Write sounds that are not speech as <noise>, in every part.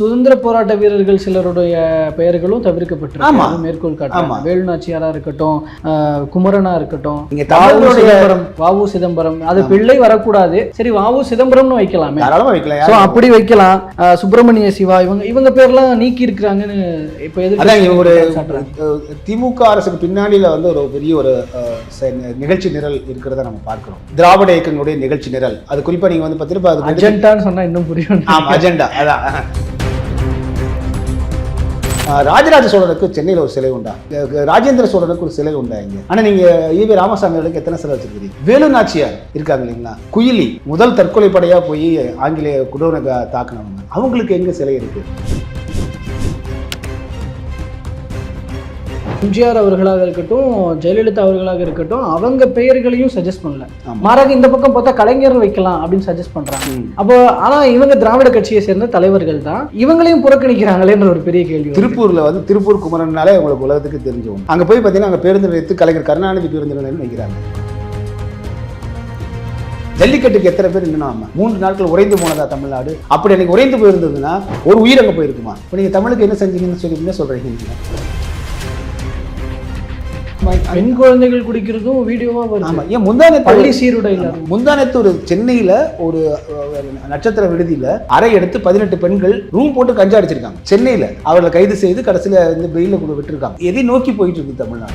சுதந்திர போராட்ட வீரர்கள் சிலருடைய பெயர்களும். தவிர்க்கப்பட்டிருக்கு. மேற்கோள். காட்டுறாங்க. வேலுநாச்சியாரா இருக்கட்டும் குமரனா இருக்கட்டும் சிதம்பரம் வாவு சிதம்பரம் அது பிள்ளை வரக்கூடாது. சரி வாவு சிதம்பரம்னு வைக்கலாமே. அப்படி வைக்கலாம். சுப்பிரமணிய சிவா இவங்க இவங்க பேர்லாம் நீக்கி இருக்கிறாங்கன்னு இப்ப இங்க ஒரு திமுக அரசுக்கு பின்னாடியில வந்து ஒரு பெரிய ஒரு நிகழ்ச்சி நிரல் இருக்கிறத நம்ம பார்க்கிறோம். திராவிட இயக்கங்களுடைய நிகழ்ச்சி நிரல். அது குறிப்பா நீங்க வந்து அது அஜெண்டான்னு சொன்னா இன்னும் புரியும். அஜெண்டா அதான். ராஜராஜ சோழனுக்கு சென்னையில் ஒரு சிலை உண்டா? ராஜேந்திர சோழனுக்கு ஒரு சிலை உண்டா இங்க? ஆனா நீங்க ஈவி ராமசாமி அவர்களுக்கு எத்தனை சிலை வச்சிருக்கீங்க வேலு நாச்சியார் இருக்காங்க இல்லைங்களா? குயிலி முதல் தற்கொலை படையா போய் ஆங்கிலேய குடோனை தாக்குனவங்க. அவங்களுக்கு எங்க சிலை இருக்கு? எம்ஜிஆர் அவர்களாக இருக்கட்டும் ஜெயலலிதா அவர்களாக இருக்கட்டும் அவங்க பெயர்களையும் சஜஸ்ட் பண்ணல. மாறாக இந்த பக்கம் பார்த்தா கலைஞர் வைக்கலாம் அப்படின்னு சஜஸ்ட் பண்றாங்க. அப்போ ஆனா இவங்க திராவிட கட்சியை சேர்ந்த தலைவர்கள் தான் இவங்களையும் புறக்கணிக்கிறாங்களேன்ற ஒரு பெரிய கேள்வி. திருப்பூர்ல வந்து திருப்பூர் குமரன்னாலே உங்களுக்கு உலகத்துக்கு தெரிஞ்சவங்க அங்க போய் பார்த்தீங்கன்னா அங்க பேருந்து நிலையத்து கலைஞர் கருணாநிதி பேருந்து நிலையம் வைக்கிறாங்க ஜல்லிக்கட்டுக்கு எத்தனை பேர் இன்னும் மூன்று நாட்கள் உறைந்து போனதா தமிழ்நாடு அப்படி அன்னைக்கு உறைந்து போயிருந்ததுன்னா ஒரு உயிர் அங்க போயிருக்குமா இப்போ நீங்க தமிழுக்கு என்ன செஞ்சீங்கன்னு சொல்லி நீங்க? பெண் குழந்தைகள் குடிக்கிறதும் வீடியோவா வருது. ஆமா. ஏன் முந்தானத்து பள்ளி சீருடையில முந்தானத்து ஒரு சென்னையில ஒரு நட்சத்திர விடுதியில அறை எடுத்து பதினெட்டு பெண்கள் ரூம் போட்டு கஞ்சா அடிச்சிருக்காங்க. சென்னையில. அவர்களை கைது செய்து கடைசியில இந்த கூட விட்டுருக்காங்க. எதை நோக்கி போயிட்டு இருக்கு தமிழ்நாடு?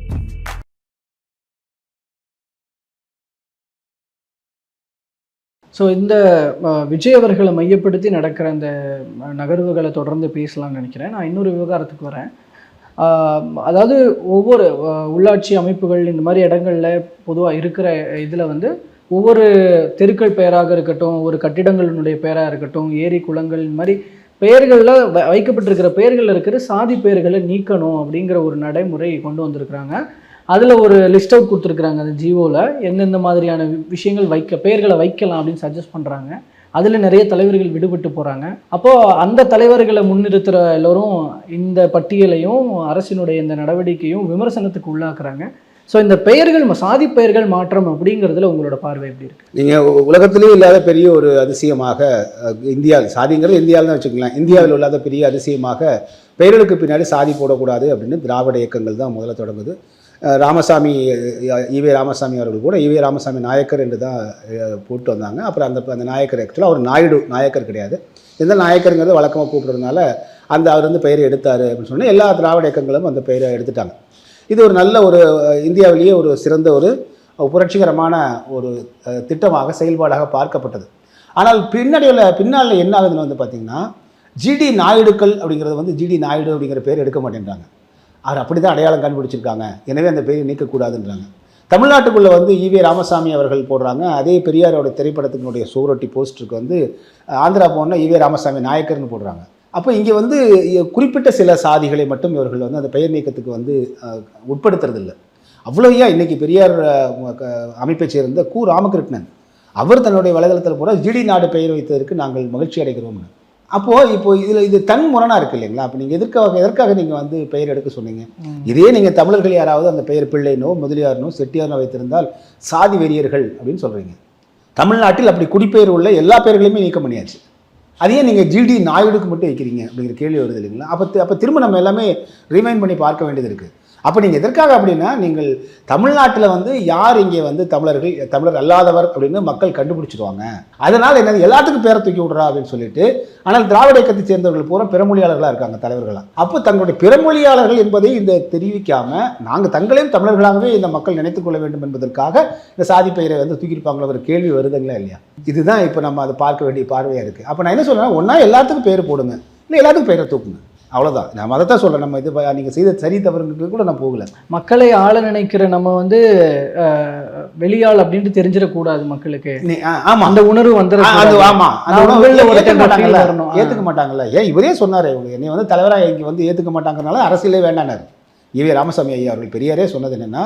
ஸோ இந்த விஜய் அவர்களை மையப்படுத்தி நடக்கிற அந்த நகர்வுகளை தொடர்ந்து பேசலாம்னு நினைக்கிறேன். நான் இன்னொரு விவகாரத்துக்கு வரேன். அதாவது ஒவ்வொரு உள்ளாட்சி அமைப்புகள் இந்த மாதிரி இடங்கள்ல பொதுவாக இருக்கிற இதில் வந்து ஒவ்வொரு தெருக்கள் பெயராக இருக்கட்டும் ஒரு கட்டிடங்களினுடைய பெயராக இருக்கட்டும் ஏரி குளங்கள் இந்த மாதிரி பெயர்களில் வைக்கப்பட்டிருக்கிற பெயர்களில் இருக்கிற சாதி பெயர்களை நீக்கணும் அப்படிங்கிற ஒரு நடைமுறை கொண்டு வந்திருக்கிறாங்க. அதில் ஒரு லிஸ்ட் அவுட் கொடுத்துருக்குறாங்க அந்த ஜியோவில் எந்தெந்த மாதிரியான வி- விஷயங்கள் வைக்க பெயர்களை வைக்கலாம் அப்படின்னு சஜஸ்ட் பண்ணுறாங்க அதில் நிறைய தலைவர்கள் விடுபட்டு போகிறாங்க அப்போது அந்த தலைவர்களை முன்னிறுத்துகிற எல்லோரும் இந்த பட்டியலையும் அரசினுடைய இந்த நடவடிக்கையும் விமர்சனத்துக்கு உள்ளாக்குறாங்க. ஸோ இந்த பெயர்கள் சாதி பெயர்கள் மாற்றம் அப்படிங்கிறதுல உங்களோட பார்வை எப்படி இருக்கு? நீங்கள் உலகத்திலேயே இல்லாத பெரிய ஒரு அதிசயமாக இந்தியா சாதிங்கிறது இந்தியாவில் தான் வச்சுக்கலாம் இந்தியாவில் இல்லாத பெரிய அதிசயமாக பெயர்களுக்கு பின்னாடி சாதி போடக்கூடாது அப்படின்னு திராவிட இயக்கங்கள் தான் முதல்ல தொடங்குது. ராமசாமி அஹ், ஈவே ராமசாமி அவர்கள் கூட ஈவே ராமசாமி நாயக்கர் என்று தான் போட்டு வந்தாங்க. அப்புறம் அந்த அந்த நாயக்கர் ஆக்சுவலாக அவர் நாயுடு நாயக்கர் கிடையாது. எந்த நாயக்கருங்கிறது வழக்கமாக கூப்பிடுறதுனால அந்த அவர் வந்து பெயரை எடுத்தார் அப்படின்னு சொன்னால் எல்லா திராவிட இயக்கங்களும் அந்த பெயரை எடுத்துட்டாங்க. இது ஒரு நல்ல ஒரு இந்தியாவிலேயே ஒரு சிறந்த ஒரு புரட்சிகரமான ஒரு திட்டமாக செயல்பாடாக பார்க்கப்பட்டது. ஆனால் பின்னாடியில் பின்னால் என்ன ஆகுதுன்னு வந்து பார்த்திங்கன்னா ஜிடி நாயுடுக்கள் அப்படிங்கிறது வந்து ஜிடி நாயுடு அப்படிங்கிற பேர் எடுக்க மாட்டேன்றாங்க. அவர் அப்படி தான் அடையாளம் கண்டுபிடிச்சிருக்காங்க. எனவே அந்த பேரை நீக்கக்கூடாதுன்றாங்க. தமிழ்நாட்டுக்குள்ளே வந்து ஈவே ராமசாமி அவர்கள் போடுறாங்க. அதே பெரியாரோட திரைப்படத்தினுடைய சுவரொட்டி போஸ்டருக்கு வந்து ஆந்திரா போனால் ஈவே ராமசாமி நாயக்கர்னு போடுறாங்க. அப்போ இங்கே வந்து குறிப்பிட்ட சில சாதிகளை மட்டும் இவர்கள் வந்து அந்த பெயர் நீக்கத்துக்கு வந்து உட்படுத்துறதில்லை. அவ்வளோயா அவ்வளோ ஏன் இன்னைக்கு பெரியார் க- அமைப்பைச் சேர்ந்த கு. ராமகிருஷ்ணன் அவர் தன்னுடைய வலைதளத்தில் போட ஜிடி நாடு பெயர் வைத்ததற்கு நாங்கள் மகிழ்ச்சி அடைகிறோம்னு. அப்போது இப்போ இதில் இது தன் முரணாக இருக்கு இல்லைங்களா? அப்போ நீங்கள் எதற்காக எதற்காக நீங்கள் வந்து பெயர் எடுக்க சொன்னீங்க? இதே நீங்கள் தமிழர்கள் யாராவது அந்த பெயர் பிள்ளைனோ முதலியார்னோ செட்டியார்னோ வைத்திருந்தால் சாதி வெறியர்கள் அப்படின்னு சொல்கிறீங்க தமிழ்நாட்டில் அப்படி குடிப்பெயர் உள்ள எல்லா பெயர்களையுமே நீக்கம் பண்ணியாச்சு. அதையே நீங்கள் ஜிடி நாயுடுக்கு மட்டும் வைக்கிறீங்க அப்படிங்கிற கேள்வி வருது இல்லைங்களா? அப்போ அப்போ திரும்ப நம்ம எல்லாமே ரிமைண்ட் பண்ணி பார்க்க வேண்டியது இருக்குது அப்போ நீங்கள் எதற்காக அப்படின்னா நீங்கள் தமிழ்நாட்டில் வந்து யார் இங்கே வந்து தமிழர்கள் தமிழர் அல்லாதவர் அப்படின்னு மக்கள் கண்டுபிடிச்சிருவாங்க. அதனால் என்னது எல்லாத்துக்கும் பேரை தூக்கி விட்றா அப்படின்னு சொல்லிட்டு ஆனால் திராவிட இயக்கத்தை சேர்ந்தவர்கள் பூரா பிறமொழியாளர்களாக இருக்காங்க தலைவர்களாக அப்போ தங்களுடைய பிறமொழியாளர்கள் என்பதை இந்த தெரிவிக்காமல் நாங்கள் தங்களையும் தமிழர்களாகவே இந்த மக்கள் நினைத்துக் கொள்ள வேண்டும் என்பதற்காக இந்த சாதி பெயரை வந்து தூக்கியிருப்பாங்களோ ஒரு கேள்வி வருதுங்களா இல்லையா? இதுதான் இப்போ நம்ம அதை பார்க்க வேண்டிய பார்வையாக இருக்குது அப்போ நான் என்ன சொல்கிறேன் ஒன்றா எல்லாத்துக்கும் பேர் போடுங்க. இல்லை எல்லாத்துக்கும் பெயரை தூக்குங்க. அவ்வளவுதான். நான் அதை தான் சொல்றேன். நம்ம இது ப- நீங்க செய்த சரி தவறுக்கு கூட நான் போகல. மக்களை ஆள நினைக்கிற நம்ம வந்து வெளியாள் அப்படின்ட்டு தெரிஞ்சிடக்கூடாது மக்களுக்கு. நீ- ஆ, ஆமா. அந்த உணர்வு ஆ, அது வந்துடும் ஆமா. அந்த ஏத்துக்க ஒருத்தன் மாட்டாங்கல்ல. ஏன் இவரே சொன்னாரு இவங்க என்னை வந்து தலைவரா இங்க வந்து ஏத்துக்க மாட்டாங்கனால அரசியலே வேண்டானாரு ஈவே ராமசாமி ஐயா அவர்கள் பெரியாரே சொன்னது என்னன்னா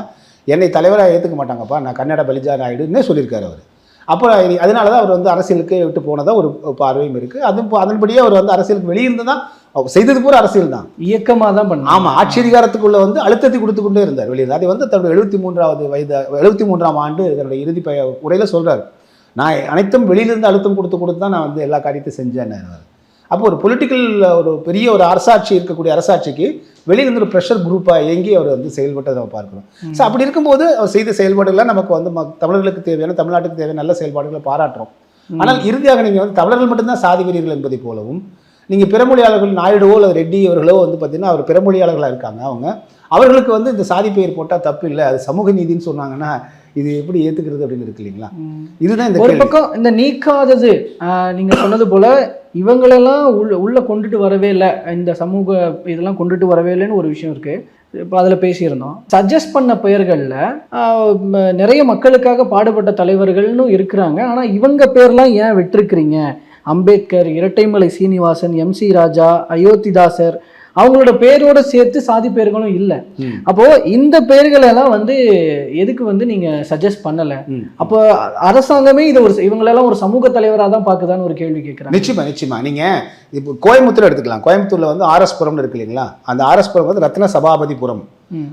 என்னை தலைவராக ஏத்துக்க மாட்டாங்கப்பா நான் கன்னட பலிஜா நாயுடுன்னே சொல்லியிருக்காரு அவர். அப்போ அதனால தான் அவர் வந்து அரசியலுக்கு விட்டு போனதா ஒரு பார்வையும் இருக்கு. அதுவும் இப்போ அதன்படியே அவர் வந்து அரசியலுக்கு வெளியிருந்து தான் அவர் செய்தது பூரா அரசியல் தான் இயக்கமா தான் பண்ண ஆமா ஆட்சி அதிகாரத்துக்குள்ள வந்து அழுத்தத்தை கொடுத்து கொண்டே இருந்தார். வெளியே அது வந்து தன்னுடைய எழுபத்தி மூன்றாவது வயது எழுபத்தி மூன்றாம் ஆண்டு தன்னுடைய இறுதி பய உரையில சொல்றாரு. நான் அனைத்தும் வெளியிலிருந்து அழுத்தம் கொடுத்து கொடுத்து தான் நான் வந்து எல்லா காரியத்தையும் செஞ்சேன் அப்போ ஒரு பொலிட்டிக்கல் ஒரு பெரிய ஒரு அரசாட்சி இருக்கக்கூடிய அரசாட்சிக்கு வெளியிலிருந்து ஒரு ப்ரெஷர் குரூப்பாக இயங்கி அவர் வந்து செயல்பட்டதை நம்ம பார்க்கிறோம். ஸோ அப்படி இருக்கும்போது அவர் செய்த செயல்பாடுகளை நமக்கு வந்து தமிழர்களுக்கு தேவையான தமிழ்நாட்டுக்கு தேவையான நல்ல செயல்பாடுகளை பாராட்டுறோம். ஆனால் இறுதியாக நீங்கள் வந்து தமிழர்கள் மட்டும்தான் சாதி வீரர்கள் என்பதை போலவும் நீங்கள் பிறமொழியாளர்கள் நாயுடுவோ அல்லது ரெட்டி அவர்களோ வந்து பார்த்தீங்கன்னா அவர் பிறமொழியாளர்களாக இருக்காங்க அவங்க. அவர்களுக்கு வந்து இந்த சாதி பெயர் போட்டால் தப்பு இல்லை அது சமூக நீதின்னு சொன்னாங்கன்னா இது எப்படி ஏற்றுக்கிறது அப்படின்னு இருக்கு இல்லைங்களா. இதுதான் இந்த ஒரு பக்கம் இந்த நீக்காதது நீங்க சொன்னது போல இவங்களெல்லாம் உள்ள உள்ள கொண்டுட்டு வரவே இல்லை. இந்த சமூக இதெல்லாம் கொண்டுட்டு வரவே இல்லைன்னு ஒரு விஷயம் இருக்கு. இப்போ அதில் பேசியிருந்தோம். சஜஸ்ட் பண்ண பெயர்களில் நிறைய மக்களுக்காக பாடுபட்ட தலைவர்கள்னு இருக்கிறாங்க. ஆனால் இவங்க பேர்லாம் ஏன் விட்டுருக்கிறீங்க? அம்பேத்கர் இரட்டைமலை சீனிவாசன் எம்சி ராஜா அயோத்திதாசர் அவங்களோட பேரோட சேர்த்து சாதி பேர்களும் இல்லை. அப்போ இந்த பெயர்களை எல்லாம் வந்து எதுக்கு வந்து நீங்க சஜஸ்ட் பண்ணல. அப்போ அரசாங்கமே இதை ஒரு இவங்களெல்லாம் ஒரு சமூக தலைவராக தான் பார்க்குதான்னு ஒரு கேள்வி கேட்குறாங்க நிச்சயமா நிச்சயமா. நீங்க இப்போ கோயம்புத்தூர் எடுத்துக்கலாம். கோயம்புத்தூர்ல வந்து ஆர்எஸ் புரம்னு இருக்கு இல்லைங்களா? அந்த ஆர்எஸ் புரம் வந்து ரத்ன சபாபதிபுரம்.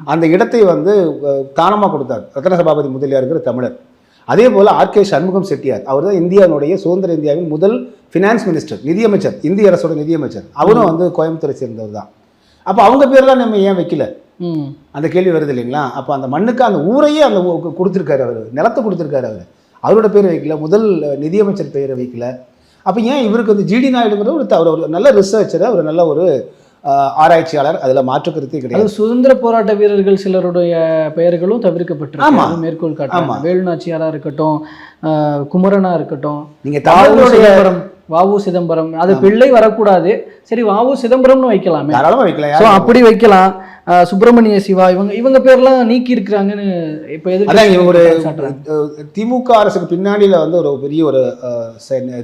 அந்த இடத்தை வந்து அஹ், தானமா கொடுத்தார். ரத்ன சபாபதி முதலியாருங்கிற தமிழர். அதே போல ஆர்கே சண்முகம் செட்டியார். அவர் தான் இந்தியாவுடைய சுதந்திர இந்தியாவின் முதல் ஃபினான்ஸ் மினிஸ்டர் நிதியமைச்சர் இந்திய அரசோட நிதியமைச்சர். அவரும் வந்து கோயம்புத்தூரை சேர்ந்தவர் தான். அப்போ அவங்க பேர்லாம் நம்ம ஏன் வைக்கல? ம். அந்த கேள்வி வருது இல்லைங்களா? அப்போ அந்த மண்ணுக்கு அந்த ஊரையே அந்த கொடுத்திருக்காரு அவர். நிலத்தை கொடுத்திருக்காரு அவர். அவரோட பேர் வைக்கல முதல் நிதியமைச்சர் பெயரை வைக்கல. அப்போ ஏன் இவருக்கு வந்து ஜிடி நாயுடுங்கிற ஒரு த- ஒரு நல்ல ரிசர்ச்சர் ஒரு நல்ல ஒரு ஆராய்ச்சியாளர் அதில் மாற்று கருத்தே அது கிடையாது சுதந்திர போராட்ட வீரர்கள் சிலருடைய பெயர்களும் தவிர்க்கப்பட்டிருக்கு. மேற்கோள் ஆமா. காட்டுறாங்க வேலுநாச்சியாரா இருக்கட்டும் குமரனா இருக்கட்டும். நீங்கள் சிதம்பரம் வாவு சிதம்பரம் அது பிள்ளை வரக்கூடாது. சரி வாவு சிதம்பரம்னு வைக்கலாமே. வைக்கலாம் ஸோ அப்படி வைக்கலாம். சுப்பிரமணிய சிவா இவங்க இவங்க பேர்லாம் நீக்கி இருக்கிறாங்க இப்போ இவங்க ஒரு திமுக அரசுக்கு பின்னாடியில் வந்து ஒரு பெரிய ஒரு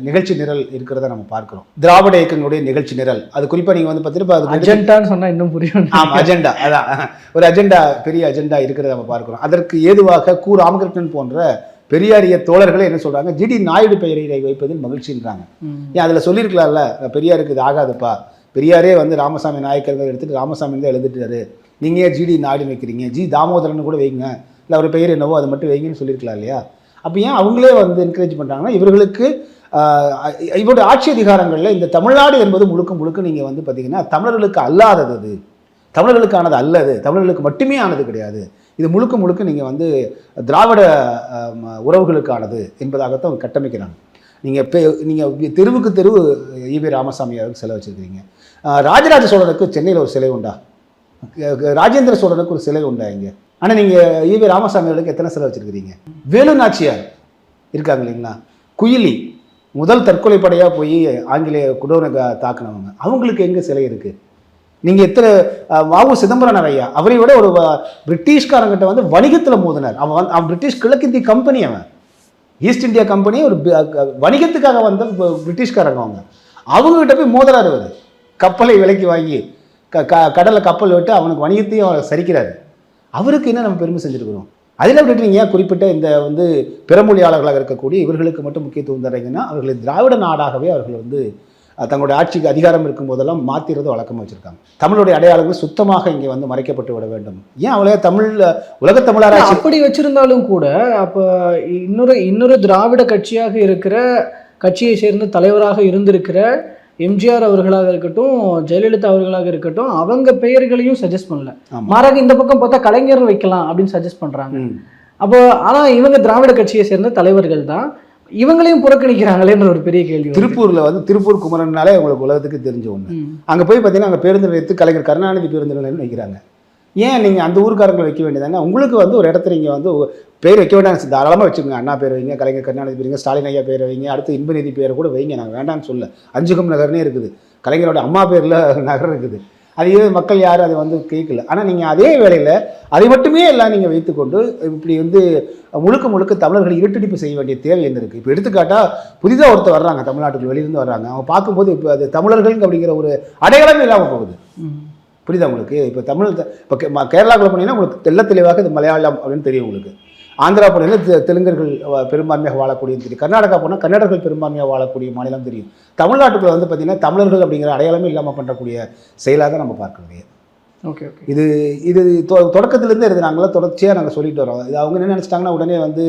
நிகழ்ச்சி நிரல் இருக்கிறத நம்ம பார்க்கிறோம். திராவிட இயக்கங்களுடைய நிகழ்ச்சி நிரல். அது குறிப்பாக நீங்கள் வந்து எடுத்து- அஜெண்டான்னு சொன்னா இன்னும் புரியும். ஆமா அஜெண்டா அதான். ஒரு அஜெண்டா பெரிய அஜெண்டா இருக்கிறத நம்ம பார்க்கிறோம். அதற்கு ஏதுவாக கு ராமகிருஷ்ணன் போன்ற பெரியாரிய தோழர்களே என்ன சொல்றாங்க? ஜிடி நாயுடு பெயரை வைப்பதில் மகிழ்ச்சின்றாங்க. ஏன் அதில் சொல்லியிருக்கலாம்ல? பெரியாருக்கு இது ஆகாதுப்பா. பெரியாரே வந்து ராமசாமி நாயக்கர்கள் எடுத்துட்டு ராமசாமி தான் எழுதிட்டாரு. நீங்க ஏன் ஜிடி நாயுடு வைக்கிறீங்க? ஜி தாமோதரன் கூட வைங்க. இல்லை அவர் பெயர் என்னவோ அதை மட்டும் வைங்கன்னு சொல்லியிருக்கலாம் இல்லையா? அப்போ ஏன் அவங்களே வந்து என்கரேஜ் பண்ணுறாங்கன்னா இவர்களுக்கு இவருடைய ஆட்சி அதிகாரங்களில் இந்த தமிழ்நாடு என்பது முழுக்க முழுக்க நீங்கள் வந்து பார்த்தீங்கன்னா தமிழர்களுக்கு அல்லாதது அது. தமிழர்களுக்கானது அல்லது தமிழர்களுக்கு மட்டுமே ஆனது கிடையாது. இது முழுக்க முழுக்க நீங்கள் வந்து திராவிட உறவுகளுக்கானது என்பதாகத்தான் அவங்க கட்டமைக்கிறாங்க. நீங்கள் பே நீங்கள் தெருவுக்கு தெருவு ஈவி ராமசாமி அவருக்கு சிலை வச்சுருக்கிறீங்க. ராஜராஜ சோழனுக்கு சென்னையில் ஒரு சிலை உண்டா? ராஜேந்திர சோழனுக்கு ஒரு சிலை உண்டா இங்கே? ஆனால் நீங்கள் ஈவி ராமசாமி அவர்களுக்கு எத்தனை சிலை வச்சுருக்கிறீங்க? வேலு நாச்சியார் இருக்காங்க இல்லைங்களா? குயிலி முதல் தற்கொலை படையாக போய் ஆங்கிலேய குடோனை க- தாக்குனவங்க. அவங்களுக்கு எங்கே சிலை இருக்குது நீங்கள் எத்தனை அஹ், வாவு சிதம்பரம் ஐயா அவரை விட ஒரு பிரிட்டிஷ்காரங்கிட்ட வந்து வணிகத்தில் மோதினார். அவன் வந்து- அவன் பிரிட்டிஷ் கிழக்கிந்திய கம்பெனி அவன். ஈஸ்ட் இந்தியா கம்பெனி ஒரு வணிகத்துக்காக வந்த பிரிட்டிஷ்காரங்க அவங்க. அவங்ககிட்ட போய் மோதுறாரு அவர் கப்பலை விலைக்கு வாங்கி க க கடலில் கப்பல் விட்டு அவனுக்கு வணிகத்தையும் அவர் சரிக்கிறாரு. அவருக்கு என்ன நம்ம பெருமை செஞ்சுருக்கிறோம்? அதில் விட்டு நீங்கள் ஏன் குறிப்பிட்ட இந்த வந்து பிறமொழியாளர்களாக இருக்கக்கூடிய இவர்களுக்கு மட்டும் முக்கியத்துவம் தர்றீங்கன்னா அவர்களை திராவிட நாடாகவே அவர்கள் வந்து தங்களுடைய ஆட்சிக்கு அதிகாரம் இருக்கும் போதெல்லாம் மாற்றிறது வழக்கமாக வச்சுருக்காங்க. தமிழுடைய அடையாளங்கள் சுத்தமாக இங்கே வந்து மறைக்கப்பட்டு விட வேண்டும். ஏன் அவளே தமிழ் உலக தமிழராட்சி அப்படி வச்சிருந்தாலும் கூட அப்போ இன்னொரு இன்னொரு திராவிட கட்சியாக இருக்கிற கட்சியை சேர்ந்த தலைவராக இருந்திருக்கிற எம்ஜிஆர் அவர்களாக இருக்கட்டும் ஜெயலலிதா அவர்களாக இருக்கட்டும் அவங்க பெயர்களையும் சஜஸ்ட் பண்ணல. மாறாக இந்த பக்கம் பார்த்தா கலைஞர் வைக்கலாம் அப்படின்னு சஜஸ்ட் பண்றாங்க. ம். அப்போ ஆனா இவங்க திராவிட கட்சியை சேர்ந்த தலைவர்கள் தான். இவங்களையும் புறக்கணிக்கிறாங்களேன்ற ஒரு பெரிய கேள்வி. திருப்பூர்ல வந்து திருப்பூர் குமரன்னாலே உங்களுக்கு உலகத்துக்கு தெரிஞ்ச ஒன்று ம். அங்கே போய் பார்த்தீங்கன்னா அங்கே பேருந்து நிலையத்து கலைஞர் கருணாநிதி பேருந்து நிலையம் வைக்கிறாங்க ஏன் நீங்கள் அந்த ஊருக்காரங்களை வைக்க வேண்டியதானே உங்களுக்கு வந்து ஒரு இடத்துல நீங்கள் வந்து பேர் வைக்க வேண்டாம் தாராளமாக வச்சுக்கோங்க. அண்ணா பேர் வைங்க கலைஞர் கருணாநிதி பேர் வைங்க ஸ்டாலின் ஐயா பேர் வைங்க அடுத்து இன்பநிதி பேரை கூட வைங்க. நாங்கள் வேண்டாம்னு சொல்ல அஞ்சுகம் நகர்னே இருக்குது. கலைஞரோட அம்மா பேரில் நகர் இருக்குது. அதையே மக்கள் யாரும் அதை வந்து கேட்கல. ஆனால் நீங்கள் அதே வேளையில் அதை மட்டுமே எல்லாம் நீங்கள் வைத்துக்கொண்டு இப்படி வந்து முழுக்க முழுக்க தமிழர்களை இருட்டடிப்பு செய்ய வேண்டிய தேவை இருக்குது இப்போ எடுத்துக்காட்டா புதிதாக ஒருத்தர் வர்றாங்க தமிழ்நாட்டுக்கு வெளியிருந்து வர்றாங்க. அவங்க பார்க்கும்போது இப்போ அது தமிழர்கள் அப்படிங்கிற ஒரு அடையாளமே இல்லாமல் போகுது. புரியுதா உங்களுக்கு? இப்போ தமிழ் இப்போ கேரளாக்குள்ள போனீங்கன்னா உங்களுக்கு தெள்ள தெளிவாக இது மலையாளம் அப்படின்னு தெரியும் உங்களுக்கு. ஆந்திரா போனீங்கன்னா தெலுங்கர்கள் பெரும்பான்மையாக வாழக்கூடியது தெரியும். கர்நாடகா போனால் கன்னடர்கள் பெரும்பான்மையாக வாழக்கூடிய மாநிலம் தெரியும். தமிழ்நாட்டுக்குள்ள வந்து பார்த்தீங்கன்னா தமிழர்கள் அப்படிங்கிற அடையாளமே இல்லாமல் பண்ணக்கூடிய செயலாக தான் நம்ம பார்க்க முடியும். Okay okay. இது இது தொடக்கத்திலேருந்து இருந்து நாங்களாம் தொடர்ச்சியாக நாங்கள் சொல்லிட்டு வரோம். இது அவங்க என்ன நினச்சிட்டாங்கன்னா உடனே வந்து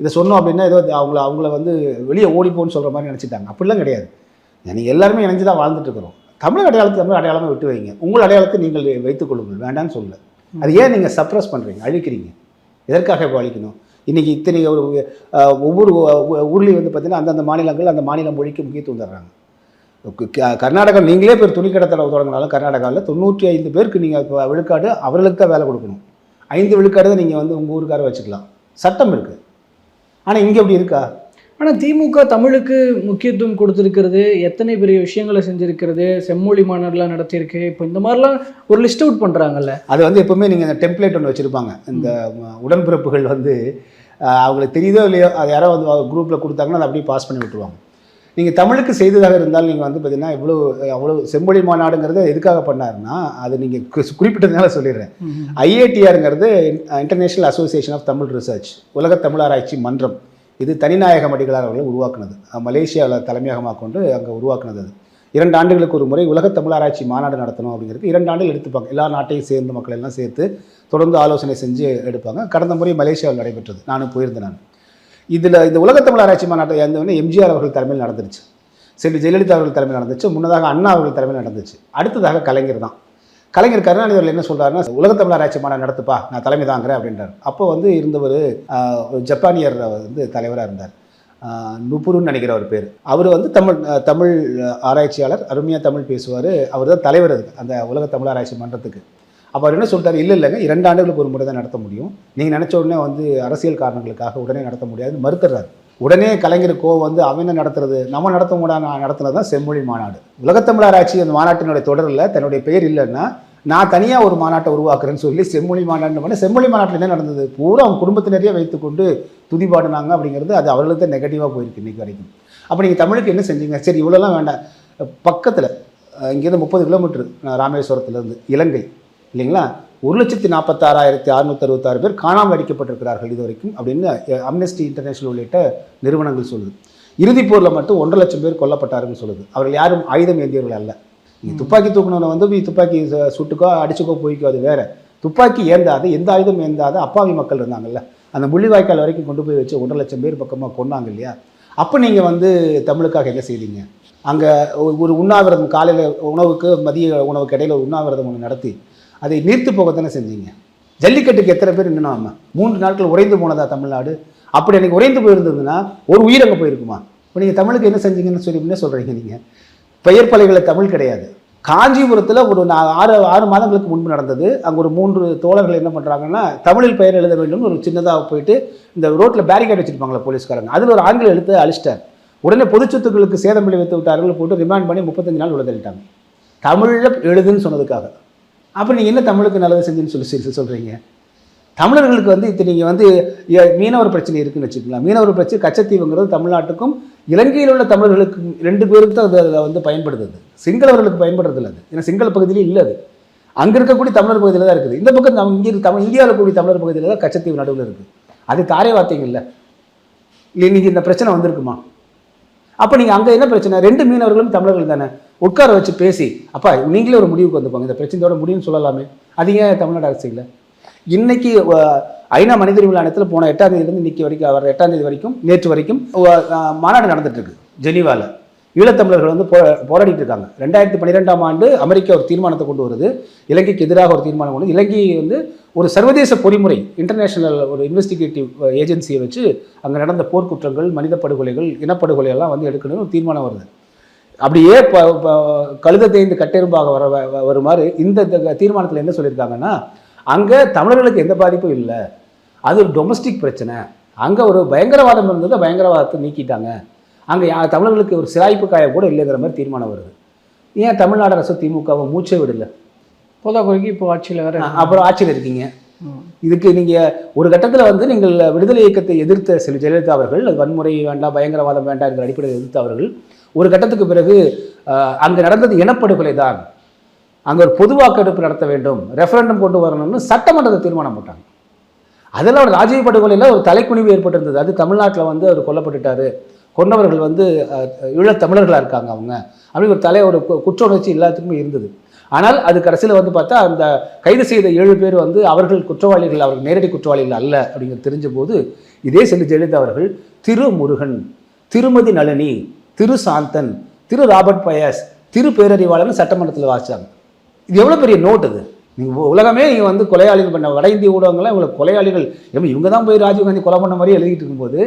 இதை சொன்னோம் அப்படின்னா ஏதோ அவங்கள அவங்கள வந்து வெளியே ஓடிப்போன்னு சொல்கிற மாதிரி நினச்சிட்டாங்க. அப்படிலாம் கிடையாது. நீங்கள் எல்லாருமே இணைஞ்சு தான் வாழ்ந்துட்டு இருக்கிறோம். தமிழ் அடையாளத்தை தமிழ் அடையாளமாக விட்டு வைங்க. உங்கள் அடையாளத்தை நீங்கள் வைத்துக் கொள்ளுங்கள். வேண்டாம்னு சொல்லல. அது ஏன் நீங்கள் சப்ரஸ் பண்ணுறீங்க அழிக்கிறீங்க. எதற்காக இப்போ இன்றைக்கி இத்தனை ஒரு ஒவ்வொரு ஊர்லேயும் வந்து பார்த்திங்கன்னா அந்தந்த மாநிலங்கள் அந்த மாநில மொழிக்கு முக்கியத்துவம் தர்றாங்க. க- க- கர்நாடகா நீங்களே பேர் துணி கடை தொடங்கினாலும் கர்நாடகாவில் தொண்ணூற்றி ஐந்து பேருக்கு நீங்கள் இப்போ விழுக்காடு அவர்களுக்கு தான் வேலை கொடுக்கணும். ஐந்து விழுக்காடு தான் நீங்கள் வந்து உங்கள் ஊருக்கார வச்சுக்கலாம். சட்டம் இருக்குது ஆனால் இங்கே எப்படி இருக்கா? ஆனால் திமுக தமிழுக்கு முக்கியத்துவம் கொடுத்துருக்கிறது எத்தனை பெரிய விஷயங்களை செஞ்சுருக்கிறது செம்மொழி மாநாடுலாம் நடத்தியிருக்கு இப்போ இந்த மாதிரிலாம் ஒரு லிஸ்ட் அவுட் பண்ணுறாங்கல்ல அது வந்து எப்பவுமே நீங்கள் இந்த டெம்ப்ளேட் ஒன்று வச்சுருப்பாங்க. இந்த உடன்பிறப்புகள் வந்து அவங்களுக்கு தெரியுதோ இல்லையோ அது யாரோ வந்து குரூப்பில் கொடுத்தாங்கன்னா அதை அப்படியே பாஸ் பண்ணி விட்டுருவாங்க. நீங்கள் தமிழுக்கு செய்ததாக இருந்தால் நீங்கள் வந்து பார்த்தீங்கன்னா இவ்வளோ அவ்வளோ செம்மொழி மாநாடுங்கிறது எதுக்காக பண்ணாருன்னா அது நீங்கள் குறிப்பிட்டதுனால சொல்லிடுறேன். ஐஏடிஆருங்கிறது International Association of Tamil Research உலக தமிழ் ஆராய்ச்சி மன்றம். இது தனிநாயக அடிகளார் அவர்கள் உருவாக்குனது. மலேசியாவில் தலைமையகமாக கொண்டு அங்கே உருவாக்குனது அது. இரண்டு ஆண்டுகளுக்கு ஒரு முறை உலக தமிழ் ஆராய்ச்சி மாநாடு நடத்தணும் அப்படிங்கிறது இரண்டு ஆண்டுகள் எடுத்துப்பாங்க. எல்லா நாட்டையும் சேர்ந்த மக்கள் எல்லாம் சேர்த்து தொடர்ந்து ஆலோசனை செஞ்சு எடுப்பாங்க. கடந்த முறை மலேசியாவில் நடைபெற்றது. நானும் போயிருந்தேன் நான். இதில் இந்த உலக தமிழ் ஆராய்ச்சி மாநாட்டை வந்து எம்ஜிஆர் அவர்கள் தலைமையில் நடந்துருச்சு. செல்வி ஜெயலலிதா அவர்கள் தலைமையில் நடந்துச்சு. முன்னதாக அண்ணா அவர்கள் தலைமையில் நடந்துச்சு. அடுத்ததாக கலைஞர் தான். கலைஞர் கருணாநிதி அவர்கள் என்ன சொல்றாருன்னா உலக தமிழ் ஆராய்ச்சி மாநாடு நடத்துப்பா நான் தலைமை தாங்கிறேன் அப்படின்றார். அப்போ வந்து இருந்தவர் ஜப்பானியர் வந்து தலைவராக இருந்தார். ஆஹ், நுபுருன்னு நினைக்கிற ஒரு பேர். அவர் வந்து தமிழ் தமிழ் ஆராய்ச்சியாளர் அருமையாக தமிழ் பேசுவார். அவர் தான் தலைவர் அதுக்கு அந்த உலக தமிழ் ஆராய்ச்சி மன்றத்துக்கு. அப்போ அவர் என்ன சொல்கிறார் இல்லை இல்லைங்க இரண்டு ஆண்டுகளுக்கு ஒரு முறை தான் நடத்த முடியும். நீங்கள் நினச்ச உடனே வந்து அரசியல் காரணங்களுக்காக உடனே நடத்த முடியாது மறுத்துறாரு. உடனே கலைஞர் கோவம் வந்து அவன் என்ன நடத்துறது? நம்ம நடத்த நான் நடத்துனது தான் செம்மொழி மாநாடு. உலகத்தமிழ் ஆராய்ச்சி அந்த மாநாட்டினுடைய தொடரில் தன்னுடைய பெயர் இல்லைன்னா நான் தனியாக ஒரு மாநாட்டை உருவாக்குறேன்னு சொல்லி செம்மொழி மாநாடு பண்ண செம்மொழி மாநாட்டில் என்ன நடந்தது? பூரா அவங்க குடும்பத்தினரையே வைத்துக்கொண்டு துதி பாடினாங்க அப்படிங்கிறது அது அவர்களுக்கு தான் நெகட்டிவாக போயிருக்கு இன்னைக்கு வரைக்கும். அப்போ நீங்கள் தமிழுக்கு என்ன செஞ்சீங்க? சரி இவ்வளோலாம் வேண்டாம். பக்கத்தில் இங்கேருந்து முப்பது கிலோமீட்டர் ராமேஸ்வரத்துலேருந்து இலங்கை இல்லைங்களா? ஒரு லட்சத்தி நாற்பத்தாறாயிரத்தி அறுநூத்தி அறுபத்தாறு பேர் காணாமல் அடிக்கப்பட்டிருக்கிறார்கள் இது வரைக்கும் அப்படின்னு அம்னஸ்டி இன்டர்நேஷனல் உள்ளிட்ட நிறுவனங்கள் சொல்லுது. இறுதிப் போரில் மட்டும் ஒன்றரை லட்சம் பேர் கொல்லப்பட்டாருன்னு சொல்லுது. அவர்கள் யாரும் ஆயுதம் ஏந்தியவர்கள் அல்ல. நீங்கள் துப்பாக்கி தூக்கினவனை வந்து நீ துப்பாக்கி சுட்டுக்கோ அடிச்சுக்கோ போய்க்கோ அது வேற. துப்பாக்கி ஏந்தாது எந்த ஆயுதம் ஏந்தாது அப்பாவி மக்கள் இருந்தாங்கல்ல. அந்த முள்ளிவாய்க்கால் வரைக்கும் கொண்டு போய் வச்சு ஒன்றரை லட்சம் பேர் பக்கமாக கொன்னாங்க இல்லையா? அப்போ நீங்கள் வந்து தமிழுக்காக என்ன செய்தீங்க? அங்கே ஒரு உண்ணாவிரதம் காலையில் உணவுக்கு மதிய உணவுக்கு இடையில் ஒரு உண்ணாவிரதம் ஒன்று நடத்தி அதை நீர்த்து தானே செஞ்சீங்க? ஜல்லிக்கட்டுக்கு எத்தனை பேர் நின்னாம மூன்று நாட்கள் உறைந்து போனதா தமிழ்நாடு? அப்படி எனக்கு உறைந்து போயிருந்ததுன்னா ஒரு உயிர் அங்கே போயிருக்குமா? இப்போ நீங்கள் தமிழுக்கு என்ன செஞ்சீங்கன்னு சொல்லி என்ன சொல்கிறீங்க நீங்கள் பெயர் பலகைகளை தமிழ் கிடையாது. காஞ்சிபுரத்தில் ஒரு நா- ஆறு ஆறு மாதங்களுக்கு முன்பு நடந்தது. அங்கே ஒரு மூன்று தோழர்கள் என்ன பண்ணுறாங்கன்னா தமிழில் பெயர் எழுத வேண்டும் ஒரு சின்னதாக போயிட்டு இந்த ரோட்டில் பேரிகேட் வச்சுருப்பாங்களே போலீஸ்காரங்க. அதில் ஒரு ஆங்கில எழுத்து அழிச்சிட்டார். உடனே பொது சொத்துக்களுக்கு சேதம் விளைவித்து விட்டார்கள் போட்டு ரிமாண்ட் பண்ணி முப்பத்தஞ்சு நாள் விழுதலிட்டாங்க தமிழில் எழுதுன்னு சொன்னதுக்காக. அப்போ நீங்கள் என்ன தமிழுக்கு நல்லது செஞ்சுன்னு சொல்லி சொல்லி சொல்கிறீங்க தமிழர்களுக்கு வந்து இப்போ நீங்கள் வந்து மீனவர் பிரச்சனை இருக்குன்னு வச்சுக்கலாம் மீனவர் பிரச்சனை கச்சத்தீவுங்கிறது தமிழ்நாட்டுக்கும் இலங்கையில் உள்ள தமிழர்களுக்கு ரெண்டு பேருக்கு தான் அது அதில் வந்து பயன்படுது சிங்களவர்களுக்கு பயன்படுறது இல்லை அது. ஏன்னா சிங்கள பகுதியிலே இல்லை அது. அங்கே இருக்கக்கூடிய தமிழர் பகுதியில் தான் இருக்குது. இந்த பக்கம் நம்ம இங்கே தமிழ் இந்தியாவில் கூடிய தமிழர் பகுதியில் தான் கச்சத்தீவு நடுவில் இருக்குது. அது தாரே வார்த்தைங்க இல்லை. இன்னைக்கு இந்த பிரச்சனை வந்திருக்குமா? அப்போ நீங்கள் அங்கே என்ன பிரச்சனை? ரெண்டு மீனவர்களும் தமிழர்கள் தானே. உட்கார வச்சு பேசி அப்பா நீங்களே ஒரு முடிவுக்கு வந்துப்பாங்க இந்த பிரச்சனையோட முடிவுன்னு சொல்லலாமே. அது ஏன் தமிழ்நாடு அரசு இல்லை இன்னைக்கு ஐநா மனித உரிமை ஆணையத்தில் போன எட்டாம் தேதியிலேருந்து இன்னைக்கு வரைக்கும் வர எட்டாம் தேதி வரைக்கும் நேற்று வரைக்கும் மாநாடு நடந்துட்டு இருக்கு ஜெனீவாவில் ஈழத்தமிழர்கள் வந்து போ போராடிட்டு இருக்காங்க ரெண்டாயிரத்தி பன்னிரெண்டாம் ஆண்டு அமெரிக்கா ஒரு தீர்மானத்தை கொண்டு வருது. இலங்கைக்கு எதிராக ஒரு தீர்மானம் கொண்டு இலங்கை வந்து ஒரு சர்வதேச பொறிமுறை இன்டர்நேஷனல் ஒரு இன்வெஸ்டிகேட்டிவ் ஏஜென்சியை வச்சு அங்கே நடந்த போர்க்குற்றங்கள் மனித படுகொலைகள் இனப்படுகொலை எல்லாம் வந்து எடுக்கணும்னு ஒரு தீர்மானம் வருது. அப்படியே கழுத தேய்ந்து கட்டெரும்பாக வர வ- வருமாறு இந்த த- தீர்மானத்தில் என்ன சொல்லியிருக்காங்கன்னா அங்கே தமிழர்களுக்கு எந்த பாதிப்பும் இல்லை. அது ஒரு டொமஸ்டிக் பிரச்சனை. அங்கே ஒரு பயங்கரவாதம் இருந்தது பயங்கரவாதத்தை நீக்கிட்டாங்க. அங்கே தமிழர்களுக்கு ஒரு சிராய்ப்பு காய கூட இல்லைங்கிற மாதிரி தீர்மானம் வருது. ஏன் தமிழ்நாடு அரசு திமுகவை மூச்சே விடல? போதாக்குறைக்கு இப்போ ஆட்சியில் வேற அஹ் அப்புறம் ஆட்சியில் இருக்கீங்க. இதுக்கு நீங்கள் ஒரு கட்டத்தில் வந்து நீங்கள் விடுதலை இயக்கத்தை எதிர்த்த செல்வி ஜெயலலிதா அவர்கள் அது வன்முறை வேண்டாம் பயங்கரவாதம் வேண்டாம் என்ற அடிப்படையில் எதிர்த்த அவர்கள் ஒரு கட்டத்துக்கு பிறகு அங்கு நடந்தது இனப்படுகொலை தான் அங்கே ஒரு பொது வாக்கெடுப்பு நடத்த வேண்டும் ரெஃபரண்டம் கொண்டு வரணும்னு சட்டமன்றத்தை தீர்மானம் போட்டாங்க. அதெல்லாம் ஒரு ராஜீவ் படுகொலையில் ஒரு தலைக்குனிவு ஏற்பட்டிருந்தது. அது தமிழ்நாட்டில் வந்து அவர் கொல்லப்பட்டுட்டார். கொன்னவர்கள் வந்து அஹ், ஈழத் தமிழர்களாக இருக்காங்க அவங்க. அப்படி ஒரு தலை ஒரு குற்ற உணர்ச்சி எல்லாத்துக்குமே இருந்தது. ஆனால் அது கடைசியில் வந்து பார்த்தா அந்த கைது செய்த ஏழு பேர் வந்து அவர்கள் குற்றவாளிகள் அவர்கள் நேரடி குற்றவாளிகள் அல்ல அப்படிங்கிறது தெரிஞ்சபோது இதே செல்வி ஜெயலலிதா அவர்கள் திரு முருகன் திருமதி நளினி திரு சாந்தன் திரு ராபர்ட் பயஸ் திரு பேரறிவாளர்னு சட்டமன்றத்தில் வாசித்தாங்க இது எவ்வளோ பெரிய நோட் அது? நீங்கள் உலகமே நீங்கள் வந்து கொலையாளிகள் பண்ண வட இந்திய ஊடகங்கள்லாம் இவ்வளோ கொலையாளிகள் ஏமா இவங்க தான் போய் ராஜீவ்காந்தி கொலை பண்ண மாதிரி எழுதிட்டு இருக்கும்போது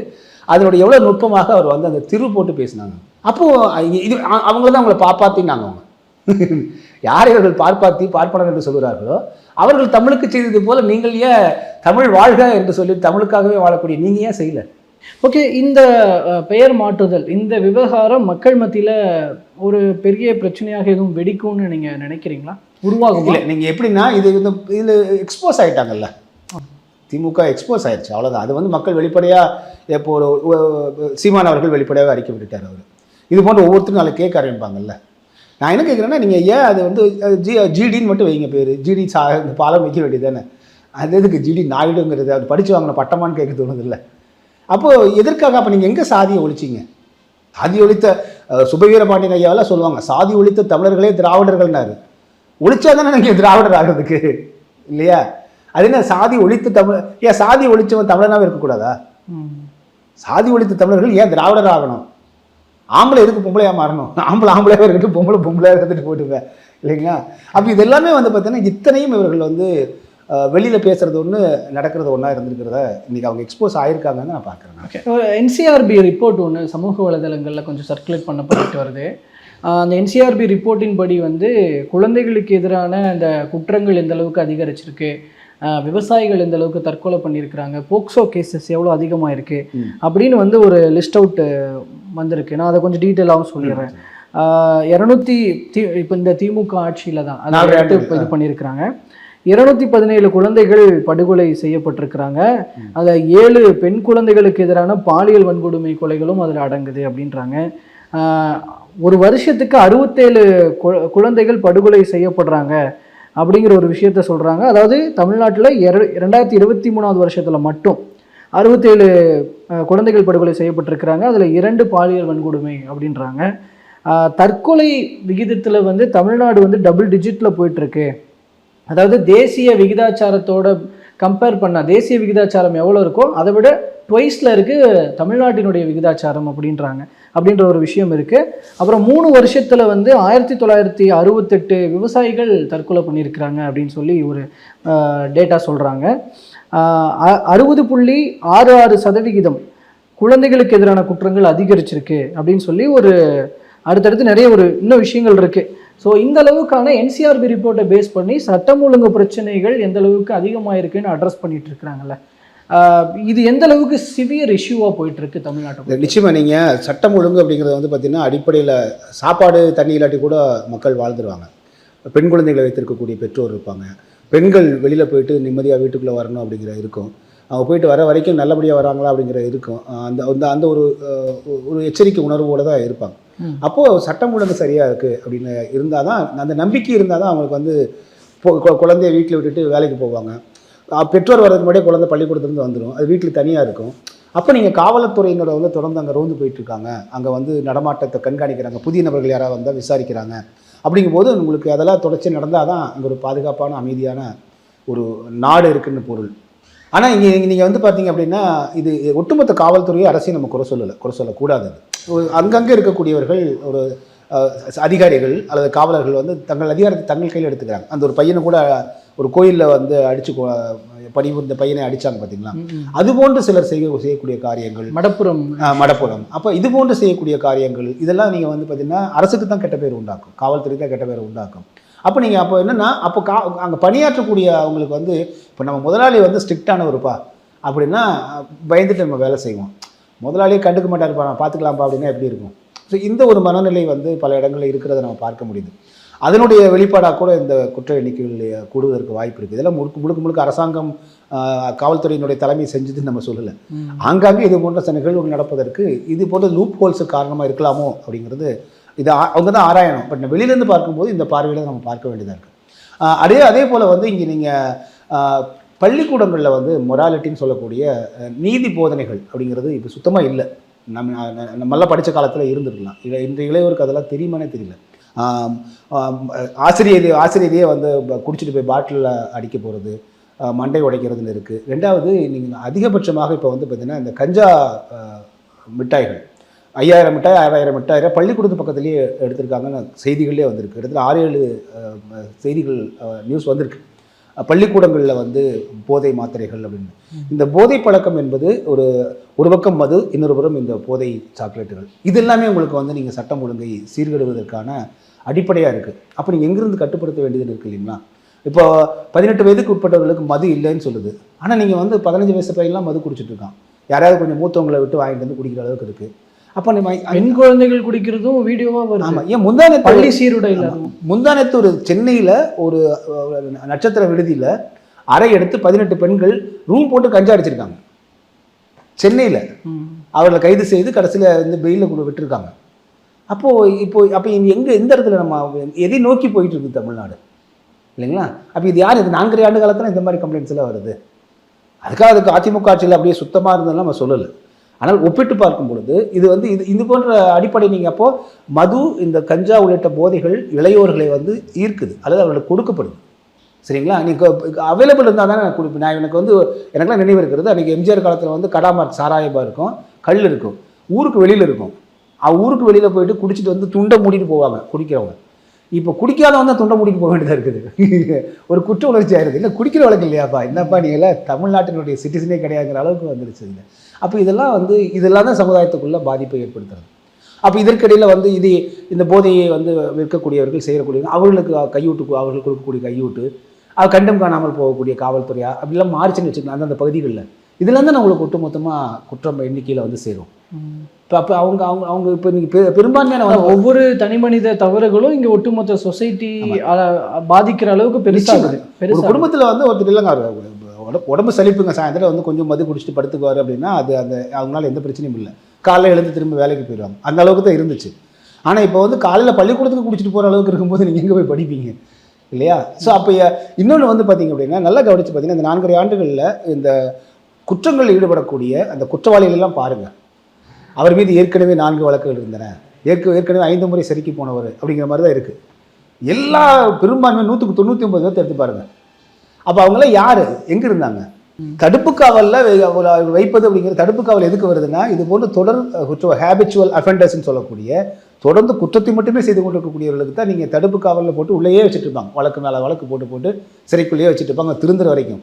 அதனோட எவ்வளோ நுட்பமாக அவர் வந்து அந்த திரு போட்டு பேசினாங்க. அப்போது இது அவங்கள தான் அவங்கள பாப்பாத்தினாங்க அவங்க. <laughs> யார் இவர்கள் பார்ப்பாத்தி பார்ப்பனர் என்று சொல்கிறார்களோ அவர்கள் தமிழுக்கு செய்தது போல நீங்கள் ஏன் தமிழ் வாழ்க என்று சொல்லி தமிழுக்காகவே வாழக்கூடிய நீங்கள் ஏன் செய்யலை? ஓகே இந்த பெயர் மாற்றுதல் இந்த விவகாரம் மக்கள் மத்தியில் ஒரு பெரிய பிரச்சனையாக எதுவும் வெடிக்கும்னு நீங்கள் நினைக்கிறீங்களா? உருவாகும்? இல்லை நீங்கள் எப்படின்னா இது இந்த இதில் எக்ஸ்போஸ் ஆயிட்டாங்கல்ல. திமுக எக்ஸ்போஸ் ஆயிடுச்சு அவ்வளோதான் அது வந்து மக்கள் வெளிப்படையாக இப்போ ஒரு சீமான் அவர்கள் வெளிப்படையாக அறிக்கை விட்டுட்டார் அவர். இது போன்ற ஒவ்வொருத்தரும் நாளை கேட்க ஆரம்பிப்பாங்கல்ல. நான் என்ன கேட்குறேன்னா நீங்கள் ஏன் அது வந்து ஜி ஜிடின்னு மட்டும் வைங்க பேர். ஜிடி சா இந்த பாலம் வைக்க வேண்டியது தானே அது எதுக்கு ஜிடி நாயுடுங்கிறது அது படித்து வாங்கின பட்டமான்னு கேட்க தோணுதில்ல. அப்போது எதற்காக அப்போ நீங்கள் எங்கே சாதியை ஒழிச்சிங்க? சாதி ஒழித்த அஹ், சுபவீர பாண்டியன் ஐயாவெல்லாம் சொல்லுவாங்க சாதி ஒழித்த தமிழர்களே திராவிடர்கள்னாரு. ஒழிச்சா தானே நீங்கள் திராவிடர் ஆகிறதுக்கு? இல்லையா? அது என்ன சாதி ஒழித்து தமிழ் ஏன் சாதி ஒழிச்சவன் தமிழனாக இருக்கக்கூடாதா? ம். சாதி ஒழித்த தமிழர்கள் ஏன் திராவிடர் ஆகணும்? ஆம்பளை எதுக்கு பொம்பளையாக மாறணும்? ஆம்பளை ஆம்பளையாக இருக்கட்டும் பொம்பளை பொம்பளையாக இருந்துட்டு போட்டுங்க இல்லைங்களா? அப்போ இது எல்லாமே வந்து பார்த்தீங்கன்னா இத்தனையும் இவர்கள் வந்து வெளியில் பேசுறது ஒன்று நடக்கிறது ஒன்றா இருந்திருக்கிறத இன்னைக்கு அவங்க எக்ஸ்போஸ் ஆயிருக்காங்கன்னு நான் பார்க்குறேன் ஓகே என்சிஆர்பி ரிப்போர்ட் ஒன்று சமூக வலைதளங்களில் கொஞ்சம் சர்க்குலேட் பண்ணப்பட்டு வருது. அந்த என்சிஆர்பி ரிப்போர்ட்டின் படி வந்து குழந்தைகளுக்கு எதிரான அந்த குற்றங்கள் எந்த அளவுக்கு அதிகரிச்சிருக்கு விவசாயிகள் எந்த அளவுக்கு தற்கொலை பண்ணியிருக்கிறாங்க போக்சோ கேசஸ் எவ்வளோ அதிகமாக இருக்கு ம். அப்படின்னு வந்து ஒரு லிஸ்ட் அவுட் வந்திருக்கு. நான் அதை கொஞ்சம் டீட்டெயிலாகவும் சொல்லிடுறேன். இரநூத்தி தி இப்போ இந்த திமுக ஆட்சியில் தான் அதை இது பண்ணியிருக்கிறாங்க. இருநூத்தி பதினேழு குழந்தைகள் படுகொலை செய்யப்பட்டிருக்கிறாங்க. அதில் ஏழு பெண் குழந்தைகளுக்கு எதிரான பாலியல் வன்கொடுமை கொலைகளும் அதில் அடங்குது அப்படின்றாங்க. ஒரு வருஷத்துக்கு அறுபத்தேழு குழந்தைகள் படுகொலை செய்யப்படுறாங்க அப்படிங்கிற ஒரு விஷயத்த சொல்கிறாங்க அதாவது தமிழ்நாட்டில் இர ரெண்டாயிரத்தி இருபத்தி மூணாவது வருஷத்தில் மட்டும் அறுபத்தேழு குழந்தைகள் படுகொலை செய்யப்பட்டிருக்கிறாங்க. அதில் இரண்டு பாலியல் வன்கொடுமை அப்படின்றாங்க. தற்கொலை விகிதத்தில் வந்து தமிழ்நாடு வந்து டபுள் டிஜிட்டில் போயிட்டுருக்கு. அதாவது தேசிய விகிதாச்சாரத்தோட கம்பேர் பண்ண தேசிய விகிதாச்சாரம் எவ்வளோ இருக்கோ அதை விட ட்வைஸில் இருக்குது தமிழ்நாட்டினுடைய விகிதாச்சாரம் அப்படின்றாங்க. அப்படின்ற ஒரு விஷயம் இருக்குது அப்புறம் மூணு வருஷத்தில் வந்து ஆயிரத்தி தொள்ளாயிரத்தி அறுபத்தெட்டு விவசாயிகள் தற்கொலை பண்ணியிருக்கிறாங்க அப்படின்னு சொல்லி ஒரு டேட்டா சொல்கிறாங்க அறுபது புள்ளி ஆறு ஆறு சதவிகிதம் குழந்தைகளுக்கு எதிரான குற்றங்கள் அதிகரிச்சிருக்கு அப்படின்னு சொல்லி ஒரு அடுத்தடுத்து நிறைய ஒரு இன்னும் விஷயங்கள் இருக்குது ஸோ இந்த அளவுக்கான என்சிஆர்பி ரிப்போர்ட்டை பேஸ் பண்ணி சட்டம் ஒழுங்கு பிரச்சனைகள் எந்த அளவுக்கு அதிகமாக இருக்குன்னு அட்ரஸ் பண்ணிட்டு இருக்கிறாங்கல்ல இது எந்த அளவுக்கு சிவியர் இஷ்யூவாக போயிட்டு இருக்கு தமிழ்நாட்டுக்கு நிச்சயமாக நீங்கள் சட்டம் ஒழுங்கு அப்படிங்கிறது வந்து பார்த்தீங்கன்னா அடிப்படையில் சாப்பாடு தண்ணி இல்லாட்டி கூட மக்கள் வாழ்ந்துருவாங்க. பெண் குழந்தைகளை வைத்திருக்கக்கூடிய பெற்றோர் இருப்பாங்க. பெண்கள் வெளியில் போயிட்டு நிம்மதியாக வீட்டுக்குள்ளே வரணும் அப்படிங்கிற இருக்கும். அவங்க போயிட்டு வர வரைக்கும் நல்லபடியாக வராங்களா அப்படிங்கிற இருக்கும். அந்த அந்த அந்த ஒரு ஒரு எச்சரிக்கை உணர்வோடு தான் இருப்பாங்க. அப்போது சட்டம் ஒழுங்கு சரியாக இருக்குது அப்படின்னு இருந்தால் தான் அந்த நம்பிக்கை இருந்தால் தான் அவங்களுக்கு வந்து குழந்தைய வீட்டில் விட்டுட்டு வேலைக்கு போவாங்க. பெற்றோர் வர்றதுக்கு முன்னாடியே குழந்தை பள்ளிக்கூடத்துலேருந்து வந்துடும் அது வீட்டில் தனியாக இருக்கும். அப்போ நீங்கள் காவல்துறையினரை வந்து தொடர்ந்து அங்கே ரோந்து போயிட்டுருக்காங்க. அங்கே வந்து நடமாட்டத்தை கண்காணிக்கிறாங்க. புதிய நபர்கள் யாராவது வந்தால் விசாரிக்கிறாங்க. அப்படிங்கும்போது உங்களுக்கு அதெல்லாம் தொடர்ச்சி நடந்தால் தான் அங்கே ஒரு பாதுகாப்பான அமைதியான ஒரு நாடு இருக்குன்னு பொருள். ஆனால் இங்கே நீங்கள் வந்து பார்த்தீங்க அப்படின்னா இது ஒட்டுமொத்த காவல்துறையை அரசையும் நம்ம குறை சொல்லலை. குறை சொல்லக்கூடாது. அங்கங்கே இருக்கக்கூடியவர்கள் ஒரு அதிகாரிகள் அல்லது காவலர்கள் வந்து தங்கள் அதிகாரத்தை தங்கள் கையில் எடுத்துக்கிறாங்க. அந்த ஒரு பையனை கூட ஒரு கோயிலில் வந்து அடித்து பணிபுரிந்த பையனை அடித்தாங்க பார்த்தீங்களா அது போன்று சிலர் செய்ய செய்யக்கூடிய காரியங்கள். மடப்புறம். மடப்புறம். அப்போ இது போன்று செய்யக்கூடிய காரியங்கள் இதெல்லாம் நீங்கள் வந்து பார்த்தீங்கன்னா அரசுக்கு தான் கெட்ட பேர் உண்டாக்கும். காவல்துறை தான் கெட்ட பேர் உண்டாக்கும். அப்போ நீங்கள் அப்போ என்னென்னா அப்போ கா அங்கே பணியாற்றக்கூடிய அவங்களுக்கு வந்து இப்போ நம்ம முதலாளி வந்து ஸ்ட்ரிக்டானவருப்பா அப்படின்னா பயந்துட்டு நம்ம வேலை செய்வோம். முதலாளியே கண்டுக்க மாட்டாருப்பா நான் பார்த்துக்கலாம்ப்பா அப்படின்னா எப்படி இருக்கும்? ஸோ இந்த ஒரு மனநிலை வந்து பல இடங்களில் இருக்கிறத நம்ம பார்க்க முடியுது. அதனுடைய வெளிப்பாடாக கூட இந்த குற்ற எண்ணிக்கைகள் கூடுவதற்கு வாய்ப்பு இருக்குது இதெல்லாம் முழுக்க முழுக்க முழுக்க அரசாங்கம் காவல்துறையினுடைய தலைமை செஞ்சதுன்னு நம்ம சொல்லலை. ஆங்காங்கே இது போன்ற சில நிகழ்வுகள் நடப்பதற்கு இது போன்ற லூப் ஹோல்ஸு காரணமாக இருக்கலாமோ அப்படிங்கிறது இது அவங்க தான் ஆராயணும். பட் வெளியிலேருந்து பார்க்கும்போது இந்த பார்வையில் நம்ம பார்க்க வேண்டியதாக இருக்குது அதே அதே போல் வந்து இங்கே நீங்கள் பள்ளிக்கூடங்களில் வந்து மொராலிட்டின்னு சொல்லக்கூடிய நீதி போதனைகள் அப்படிங்கிறது இப்போ சுத்தமாக இல்லை. நம்ம ந- நம்மெல்லாம் படித்த காலத்தில் இருந்திருக்கலாம். இல்லை இன்றைய இளையோருக்கு அதெல்லாம் தெரியுமானே தெரியல. ஆசிரியர் ஆசிரியரையே வந்து குடிச்சிட்டு போய் பாட்டிலில் அடிக்க போகிறது மண்டை உடைக்கிறதுன்னு இருக்குது ரெண்டாவது நீங்கள் அதிகபட்சமாக இப்போ வந்து பார்த்தீங்கன்னா இந்த கஞ்சா மிட்டாய்கள் ஐயாயிரம் மிட்டாய் ஆறாயிரம் மிட்டாயிரம் பள்ளிக்கூடத்து பக்கத்துலேயே எடுத்திருக்காங்கன்னு செய்திகளே வந்திருக்கு. இடத்துல ஆறு ஏழு செய்திகள் நியூஸ் வந்திருக்கு. பள்ளிக்கூடங்களில் வந்து போதை மாத்திரைகள் அப்படின்னு. இந்த போதை பழக்கம் என்பது ஒரு ஒரு பக்கம் மது இன்னொரு புறம் இந்த போதை சாக்லேட்டுகள். இது எல்லாமே உங்களுக்கு வந்து நீங்கள் சட்டம் ஒழுங்கை சீர்கெடுவதற்கான அடிப்படையாக இருக்குது அப்போ நீங்கள் எங்கிருந்து கட்டுப்படுத்த வேண்டியது இருக்குது இல்லைங்களா? இப்போ பதினெட்டு வயதுக்கு உட்பட்டவர்களுக்கு மது இல்லைன்னு சொல்லுது. ஆனால் நீங்கள் வந்து பதினஞ்சு வயசு பையன்லாம் மது குடிச்சிட்டு இருக்கான். யாராவது கொஞ்சம் மூத்தவங்களை விட்டு வாங்கிட்டு வந்து குடிக்கிற அளவுக்கு இருக்குது அப்போ நம்ம பெண் குழந்தைகள் குடிக்கிறதும் வீடியோவா வருது. ஆமாம் ஏன் முந்தானத்து பள்ளி அதுவும் முந்தானத்து ஒரு சென்னையில் ஒரு நட்சத்திர விடுதியில் அறை எடுத்து பதினெட்டு பெண்கள் ரூம் போட்டு கஞ்சா அடிச்சிருக்காங்க. சென்னையில். அவர்களை கைது செய்து கடைசியில் வந்து பெயிலில் கொண்டு விட்டுருக்காங்க. அப்போது இப்போ அப்போ இது எங்கே எந்த இடத்துல நம்ம எதை நோக்கி போயிட்டு இருக்குது தமிழ்நாடு? இல்லைங்களா? அப்போ இது யார்? இது நான்கரை ஆண்டு காலத்தில் இந்த மாதிரி கம்ப்ளைண்ட்ஸ் எல்லாம் வருது. அதுக்காக அதுக்கு அதிமுக ஆட்சியில் அப்படியே சுத்தமாக இருந்ததுலாம் நம்ம சொல்லலை. ஆனால் ஒப்பிட்டு பார்க்கும் பொழுது இது வந்து இது இது போன்ற அடிப்படை நீங்கள் அப்போது மது இந்த கஞ்சா உள்ளிட்ட போதைகள் இளையோர்களை வந்து ஈர்க்குது. அல்லது அவர்களுக்கு கொடுக்கப்படுது. சரிங்களா? நீங்கள் அவைலபிள் இருந்தால் தானே நான் கொடுப்பேன். நான் எனக்கு வந்து எனக்குலாம் நினைவு இருக்கிறது. அன்றைக்கி எம்ஜிஆர் காலத்தில் வந்து கடாமார்க் சாராயமாக இருக்கும் கல் இருக்கும் ஊருக்கு வெளியில் இருக்கும். அவ ஊருக்கு வெளியில் போயிட்டு குடிச்சிட்டு வந்து துண்டை மூடிட்டு போவாங்க குடிக்கிறவங்க. இப்போ குடிக்காதவங்க தான் துண்டை மூடிட்டு போக வேண்டியதாக இருக்குது. <laughs> ஒரு குற்ற உணர்ச்சி ஆயிருது. இல்லை குடிக்கிற வழக்கு இல்லையாப்பா? என்னப்பா நீங்கள் தமிழ்நாட்டினுடைய சிட்டிசனே கிடையாதுங்கிற அளவுக்கு வந்துருச்சு இல்லை அப்போ இதெல்லாம் வந்து இதெல்லாம் தான் சமுதாயத்துக்குள்ளே பாதிப்பை ஏற்படுத்துறது. அப்போ இதற்கிடையில் வந்து இது இந்த போதையை வந்து விற்கக்கூடியவர்கள் செய்யக்கூடிய அவர்களுக்கு கையூட்டு அவர்கள் கொடுக்கக்கூடிய கையூட்டு அது கண்டம் காணாமல் போகக்கூடிய காவல்துறையா அப்படிலாம் மாறிச்சுன்னு வச்சுக்கலாம் அந்தந்த பகுதிகளில். இதுலேருந்து தான் நம்மளுக்கு ஒட்டுமொத்தமாக குற்றம் எண்ணிக்கையில் வந்து சேரும். இப்போ அப்போ அவங்க அவங்க அவங்க இப்போ நீங்கள் பெரும்பான்மையான ஒவ்வொரு தனி மனித தவறுகளும் இங்க ஒட்டுமொத்த சொசைட்டி பாதிக்கிற அளவுக்கு பெருசாகுது ஒரு குடும்பத்தில் வந்து ஒருத்தர் இல்லைங்க உடம்பு உடம்பு சலிப்புங்க சாயந்தரம் வந்து கொஞ்சம் மது குடிச்சிட்டு படுத்துக்குவார் அப்படின்னா அது அந்த அவங்களால எந்த பிரச்சனையும் இல்லை. காலைல எழுந்து திரும்ப வேலைக்கு போயிடுவாங்க அந்த அளவுக்கு தான் இருந்துச்சு. ஆனால் இப்போ வந்து காலையில் பள்ளிக்கூடத்துக்கு குடிச்சிட்டு போகிற அளவுக்கு இருக்கும்போது நீங்கள் எங்கே போய் படிப்பீங்க? இல்லையா? ஸோ அப்போ இன்னொன்று வந்து பார்த்தீங்க அப்படின்னா நல்லா கவனித்து பார்த்தீங்கன்னா இந்த நான்கரை ஆண்டுகளில் இந்த குற்றங்களில் ஈடுபடக்கூடிய அந்த குற்றவாளிகள் எல்லாம் பாருங்கள் அவர் மீது ஏற்கனவே நான்கு வழக்குகள் இருந்தன. ஏற்க ஏற்கனவே ஐந்து முறை சிறைக்கு போனவர் அப்படிங்கிற மாதிரி தான் இருக்குது எல்லா பெரும்பான்மை நூற்றுக்கு தொண்ணூற்றி ஒன்பது பேர்த்த எடுத்து பாருங்க. அப்போ அவங்களாம் யார்? எங்கே இருந்தாங்க? தடுப்பு காவலில் வைப்பது அப்படிங்கிற தடுப்பு காவல் எதுக்கு வருதுன்னா இது போன்ற தொடர் குற்ற ஹேபிச்சுவல் அஃபெண்டர்ஸ்னு சொல்லக்கூடிய தொடர்ந்து குற்றத்தை மட்டுமே செய்து கொண்டிருக்கக்கூடியவர்களுக்கு தான் நீங்கள் தடுப்பு காவலில் போட்டு உள்ளேயே வச்சுட்டு இருப்பாங்க. வழக்கு மேலே வழக்கு போட்டு போட்டு சிறைக்குள்ளேயே வச்சுட்டு இருப்பாங்க திருந்துற வரைக்கும்.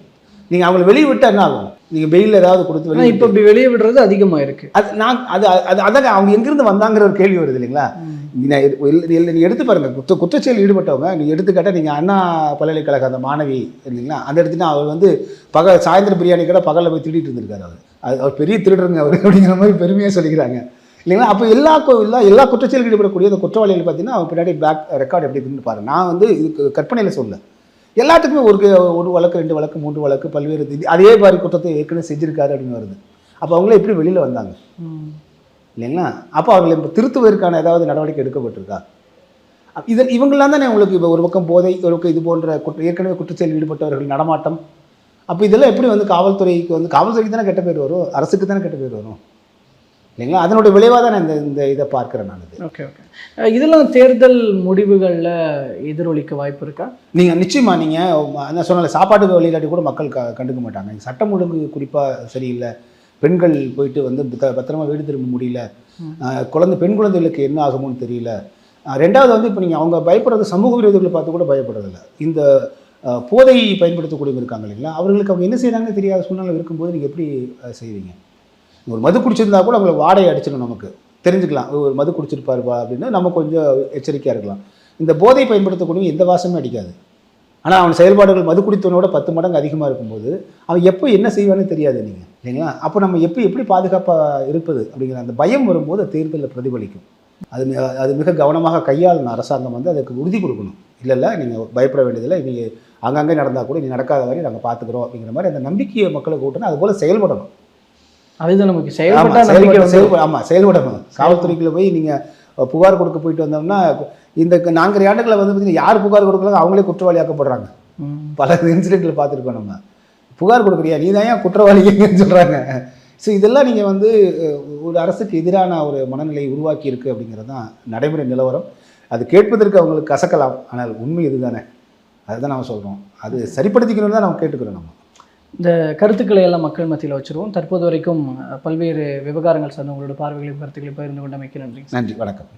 நீங்கள் அவங்களை வெளியே விட்டால் என்ன ஆகும்? நீங்கள் பெயில் ஏதாவது கொடுத்து வெளியே இப்ப இப்படி வெளியே விடுறது அதிகமா இருக்கு அது நான் அது அது அதாங்க அவங்க எங்கிருந்து வந்தாங்கிற ஒரு கேள்வி வருது இல்லைங்களா? நீ நான் எடு- இல்ல- இல்ல, நீ எடுத்து பாருங்க. குற்ற குற்றச்செயல் ஈடுபட்டவங்க நீ எடுத்துக்காட்டா நீங்கள் அண்ணா பல்கலைக்கழக அந்த மாணவி இல்லைங்களா அந்த இடத்துல அவர் வந்து பகல் சாயந்தரம் பிரியாணி கூட பகலில் போய் திருடிட்டு இருந்திருக்காரு அவர். அது அவர் பெரிய திருடுறங்க அவர் அப்படிங்கிற மாதிரி பெருமையாக சொல்லிக்கிறாங்க. இல்லைங்களா? அப்போ எல்லா எல்லா எல்லா குற்றச்செயல் ஈடுபடக்கூடிய அந்த குற்றவாளிகள் பார்த்தீங்கன்னா அவங்க பின்னாடி பேக் ரெக்கார்டு எப்படி இருக்குன்னு பாருங்க. நான் வந்து இதுக்கு கற்பனையில் சொல்ல எல்லாத்துக்குமே ஒரு ஒரு வழக்கு ரெண்டு வழக்கு மூன்று வழக்கு பல்வேறு அதே மாதிரி குற்றத்தை ஏற்கனவே செஞ்சிருக்காரு அப்படின்னு வருது. அப்போ அவங்களே எப்படி வெளியில் வந்தாங்க. இல்லைங்களா? அப்போ அவர்களை இப்போ திருத்துவதற்கான ஏதாவது நடவடிக்கை எடுக்கப்பட்டிருக்கா? அப்ப இது இவங்களாம் தானே உங்களுக்கு இப்போ ஒரு பக்கம் போதை ஒரு பக்கம் இது போன்ற குற்ற ஏற்கனவே குற்றச்செயல் ஈடுபட்டவர்கள் நடமாட்டம். அப்போ இதெல்லாம் எப்படி வந்து காவல்துறைக்கு வந்து காவல்துறைக்கு தானே கெட்ட பேர் வரும்? அரசுக்கு தானே கெட்ட பேர் வரும்? இல்லைங்களா? அதனுடைய விளைவாக தான் இந்த இந்த இதை பார்க்குறேன் நான் இது. Okay okay. இதெல்லாம் தேர்தல் முடிவுகள்ல எதிரொலிக்க வாய்ப்பு இருக்கா? நீங்கள் நிச்சயமாக நீங்கள் நான் சொன்னல சாப்பாட்டுக்கு வழியிலாட்டி கூட மக்கள் க கண்டுக்க மாட்டாங்க. சட்டம் ஒழுங்கு குறிப்பாக சரியில்லை. பெண்கள் போயிட்டு வந்து பத்த- பத்திரமா வீடு திரும்ப முடியல. குழந்தை பெண் குழந்தைகளுக்கு என்ன ஆகுமோன்னு தெரியல. ரெண்டாவது வந்து இப்போ நீங்கள் அவங்க பயப்படுறது சமூக விரோதிகளை பார்த்து கூட பயப்படுறதில்ல. இந்த ஆஹ் போதை பயன்படுத்தக்கூடியவங்க இருக்காங்க இல்லைங்களா அவர்களுக்கு அவங்க என்ன செய்கிறாங்கன்னு தெரியாத சூழ்நிலை இருக்கும்போது நீங்கள் எப்படி செய்வீங்க? ஒரு மது குடிச்சிருந்தா கூட அவங்களை வாடகை அடிச்சிடும் நமக்கு. தெரிஞ்சுக்கலாம். ஒரு மது குடிச்சிருப்பாருப்பா அப்படின்னு நம்ம கொஞ்சம் எச்சரிக்கையாக இருக்கலாம். இந்த போதை பயன்படுத்தக்கூடிய எந்த வாசமே அடிக்காது. ஆனால் அவன் செயல்பாடுகள் மது குடித்தவனோட பத்து மடங்கு அதிகமாக இருக்கும்போது அவன் எப்போ என்ன செய்வான்னு தெரியாது நீங்கள் இல்லைங்களா? அப்போ நம்ம எப்போ எப்படி பாதுகாப்பாக இருப்பது அப்படிங்கிற அந்த பயம் வரும்போது தேர்தலில் பிரதிபலிக்கும். அது அது மிக கவனமாக கையாளணும் அரசாங்கம் வந்து அதுக்கு உறுதி கொடுக்கணும். இல்லை இல்லை நீங்கள் பயப்பட வேண்டியதில்லை. நீங்கள் அங்கங்கே நடந்தால் கூட நீ நடக்காத வரை நாங்கள் பார்த்துக்குறோம் அப்படிங்கிற மாதிரி அந்த நம்பிக்கையை மக்களுக்கு கூட்டினா அது போல் செயல்படணும். அதுதான் நமக்கு செயல்பட்டா செயல்பட- வந்து செயல்பட- ஆமா. செயல்படணும் காவல்துறைக்குள்ள போய் நீங்கள் புகார் கொடுக்க போயிட்டு வந்தோம்னா இந்த நான்கு ஆண்டுகளை வந்து பார்த்தீங்கன்னா யார் புகார் கொடுக்கல அவங்களே குற்றவாளியாக்கப்படுறாங்க. பல இன்சிடென்ட்டில் பார்த்துருக்கோம் நம்ம. புகார் கொடுக்குறியா? நீ தான் ஏன் குற்றவாளின்னு சொல்கிறாங்க ஸோ இதெல்லாம் நீங்கள் வந்து ஒரு அரசுக்கு எதிரான ஒரு மனநிலையை உருவாக்கி இருக்கு அப்படிங்கிறது தான் நடைமுறை நிலவரம். அது கேட்பதற்கு அவங்களுக்கு கசக்கலாம். ஆனால் உண்மை இதுதானே? அதுதான் நம்ம சொல்கிறோம் அது சரிப்படுத்திக்கணும்னு தான் நம்ம கேட்டுக்கிறோம் நம்ம. இந்த கருத்துக்களை எல்லாம் மக்கள் மத்தியில் வச்சிருவோம். தற்போது வரைக்கும் பல்வேறு விவகாரங்கள் சார்ந்த உங்களோட பார்வைகளையும் கருத்துக்களையும் பகிர்ந்து கொண்டமைக்கு நன்றி. நன்றி வணக்கம்.